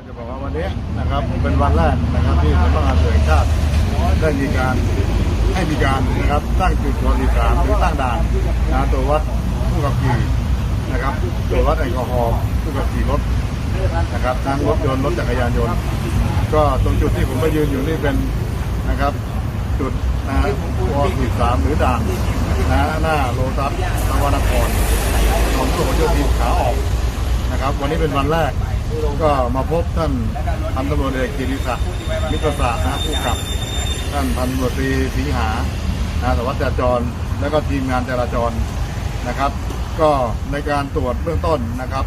ก็จะบอกว่าวันนี้นะครับเป็นวันแรกนะครับที่สำนักงานตรวจชาติได้มีการให้มีการนะครับตั้งจุดบริการหรือตั้งด่านนะตรววัดผู้ขับขี่นะครับตรววัดแอลกอฮอล์ผู้ขับขี่รถนะครับทั้งรถยนต์รถจักรยานยนต์ ก็ตรงจุดที่ผมมายืนอยู่นี่เป็นนะครับจุดนะวอสี่สามหรือด่านนะหน้าโลตัสนวนครของตัวโยธินขาออกนะครับ วันนี้เป็นวันแรก ก็มาพบท่านพันตำรวจเอกกิติศักดิ์มิตรศาสตร์นะผู้กับ ท่านพันตำรวจตรีสิงหานะสวัสดิ์จราจร และก็ทีมงานจราจรนะครับ ก็ในการตรวจเบื้องต้นนะครับ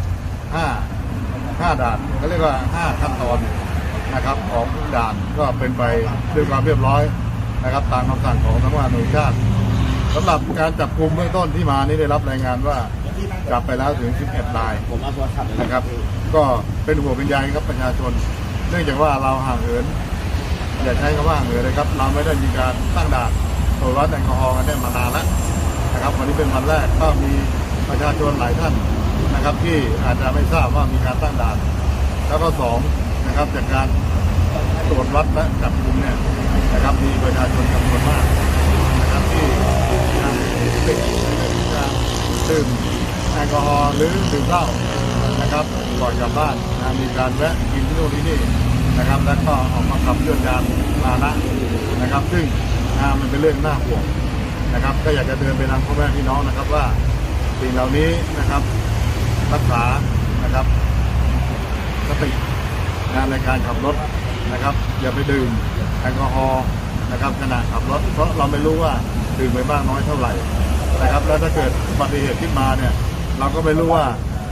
5 5ด่านเขาเรียกว่า 5 ขั้นตอนนะครับของด่านก็เป็นไปด้วยความเรียบร้อยนะครับตามคำสั่งของสำนักงานตำรวจแห่งชาติสำหรับการจับกลุ่มเบื้องต้นที่มานี้ได้รับรายงานว่า จับไปแล้วถึง 11รายนะครับ ก็เป็นห่วงเป็นใยครับประชาชน เนื่องจากว่าเราห่างเหินอย่าใช้คำว่าห่างเหินเลยครับ เราไม่ได้มีการตั้งด่านตรวจวัดแอลกอฮอล์กันได้มานานแล้วนะครับ วันนี้เป็นวันแรกก็มีประชาชนหลายท่านนะครับ ที่อาจจะไม่ทราบว่ามีการตั้งด่าน แล้วก็สองนะครับจากการตรวจวัดและจับกลุ่มเนี่ยนะครับมีประชาชนจำนวนมาก นะครับที่ยังติดการดื่มแอล กอฮอล์หรือดื่มเหล้านะครับก่อนกลับบ้านนะมีการแวะกินที่โน่นที่นี่นะครับ แล้วก็ออกมาขับเลื่อนยานพาหนะนะครับ ซึ่งนะมันเป็นเรื่องน่าห่วงนะครับ ก็อยากจะเตือนไปทางพ่อแม่พี่น้องนะครับว่าสิ่งเหล่านี้นะครับรักษานะครับสตินะในการขับรถนะครับ อย่าไปดื่มแอลกอฮอล์นะครับขณะขับรถเพราะเราไม่รู้ว่าดื่มไปบ้างน้อยเท่าไหร่นะครับ แล้วถ้าเกิดอุบัติเหตุขึ้นมาเนี่ย เราก็ไม่รู้ว่า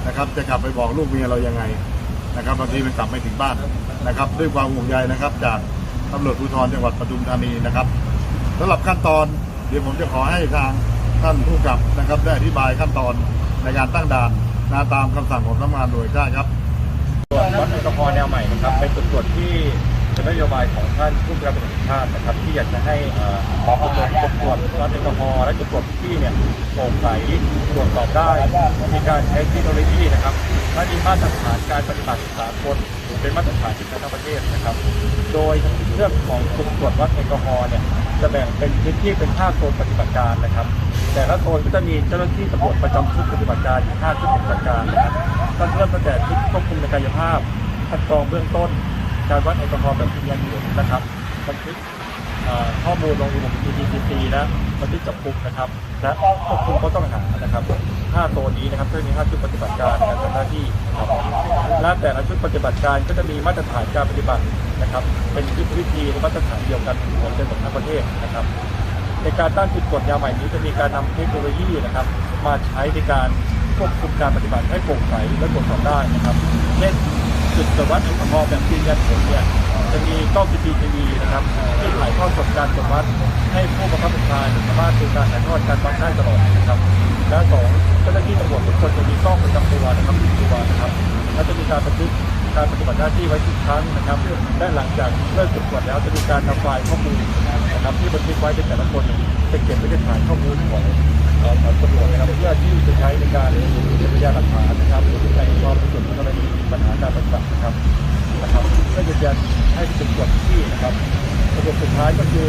นะครับจะกลับไปบอกลูกเมียเรายังไงนะครับบางทีมันกลับไม่ถึงบ้านนะครับ ด้วยความห่วงใยนะครับ จากตำรวจภูธรจังหวัดปทุมธานีนะครับสำหรับขั้นตอนเดี๋ยวผมจะขอให้ทางท่านผู้กับนะครับ ได้อธิบายขั้นตอนในการตั้งด่านนะตามคำสั่งของสำนักงานโดยชาติครับวัดแอลกอฮอล์แนวใหม่นะครับเป็นจุดตรวจที่ นโยบายของท่านผู้การตำรวจแห่งชาตินะครับ ที่อยากจะให้เอ่อขอจุดตรวจตรวจวัดแอลกอฮอล์และจุดตรวจที่เนี่ยโปร่งใสตรวจสอบได้มีการใช้เทคโนโลยีนะครับและมีมาตรฐานการปฏิบัติสากลเป็นมาตรฐานที่ทั้งประเทศนะครับ โดยเรื่องของจุดตรวจวัดแอลกอฮอล์เนี่ยจะแบ่งเป็นพื้นที่เป็น5โซนปฏิบัติการนะครับ แต่ละโซนก็จะมีเจ้าหน้าที่ตำรวจประจำชุดปฏิบัติการอยู่5ชุดปฏิบัติการนะครับก็เริ่มตั้งแต่ชุดควบคุมในกายภาพคัดกรองเบื้องต้น การวัดแอลกอฮอล์แบบยืนยันอยู่นะครับบันทึกข้อมูลลงระบบ ETCC และบันทึกจับกุมนะครับ และควบคุมผู้ต้องหานะครับ 5 ตัวนี้นะครับก็จะมี 5 ชุดปฏิบัติการการทำหน้าที่ครับและแต่ละชุดปฏิบัติการก็จะมีมาตรฐานการปฏิบัตินะครับ เป็นยุทธวิธีและมาตรฐานเดียวกันเหมือนกันหมดทั้งประเทศนะครับ ในการตั้งจุดตรวจยาใหม่นี้จะมีการนำเทคโนโลยีนะครับ มาใช้ในการควบคุมการปฏิบัติให้โปร่งใสและตรวจสอบได้นะครับ เช่น จุดตรวจวัดแอลกอฮอล์แบบยืนยันผลเนี่ยจะมีกล้อง CCTV นะครับที่ถ่ายทอดสดการตรวจวัดให้ผู้บังคับบัญชาสามารถดูการถ่ายทอดการวัดได้ตลอดนะครับ และสองเจ้าหน้าที่ตำรวจทุกคนจะมีกล้องประจำตัวนะครับติดตัวนะครับและจะมีการบันทึกการปฏิบัติหน้าที่ไว้ทุกครั้งนะครับและหลังจากเลิกตรวจแล้วจะมีการนำไฟล์ข้อมูลนะครับที่บันทึกไว้ในแต่ละคนจะเก็บไว้ในฐานข้อมูลของเอ่อของตำรวจนะครับเพื่อที่จะใช้ในการเก็บพยานหลักฐานนะครับในความ ท้ายก็คือ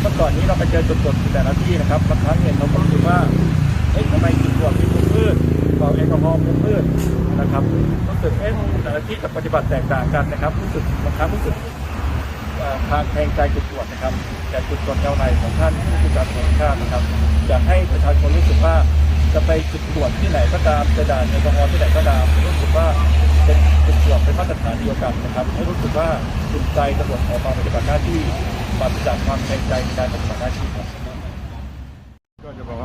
เมื่อก่อนนี้เราไปเจอจุดตรวจแต่ละที่นะครับบางครั้งเนี่ยเราก็รู้สึกว่าเอ๊ะทำไมจุดตรวจมีมืพืชเป่าแอลกอฮอล์มืพืชนะครับรู้สึกเอ๊ะแต่ละที่จะปฏิบัติแตกต่างกันนะครับ รู้สึกบางครั้งรู้สึกอ่อทางแทงใจจุดตรวจนะครับแต่จุดตรวจแนวในของท่านผู้การตรวจชาตินะครับอยากให้ประชาชนรู้สึกว่า จะไปจุดตรวจที่ไหนก็ตามจะด่านในกองอที่ไหนก็ตามรู้สึกว่าเป็นจุดตรวจเป็นมาตรฐานเดียวกันนะครับให้รู้สึกว่าภูมิใจตำรวจออกมาปฏิบัติหน้าที่ปราศจากความแทงใจในการปฏิบัติหน้าที่ครับ